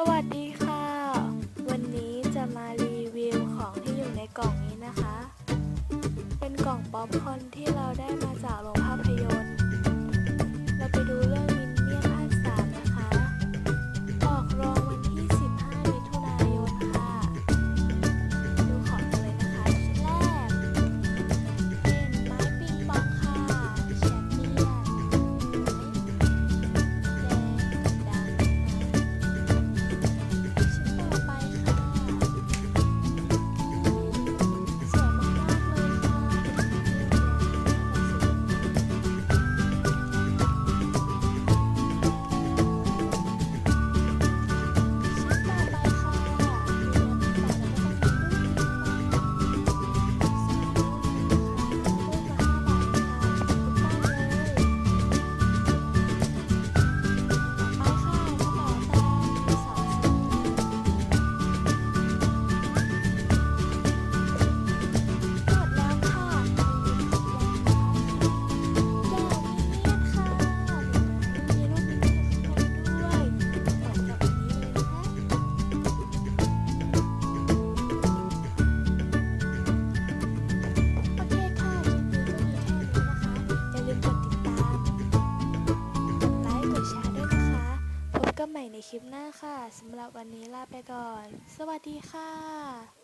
สวัสดีค่ะ วันนี้จะมารีวิวของที่อยู่ในกล่องนี้นะคะ เป็นกล่องป๊อปคอนที่เราได้มาจากโรง กันใหม่ในคลิปหน้าค่ะสำหรับวันนี้ลาไปก่อน สวัสดีค่ะ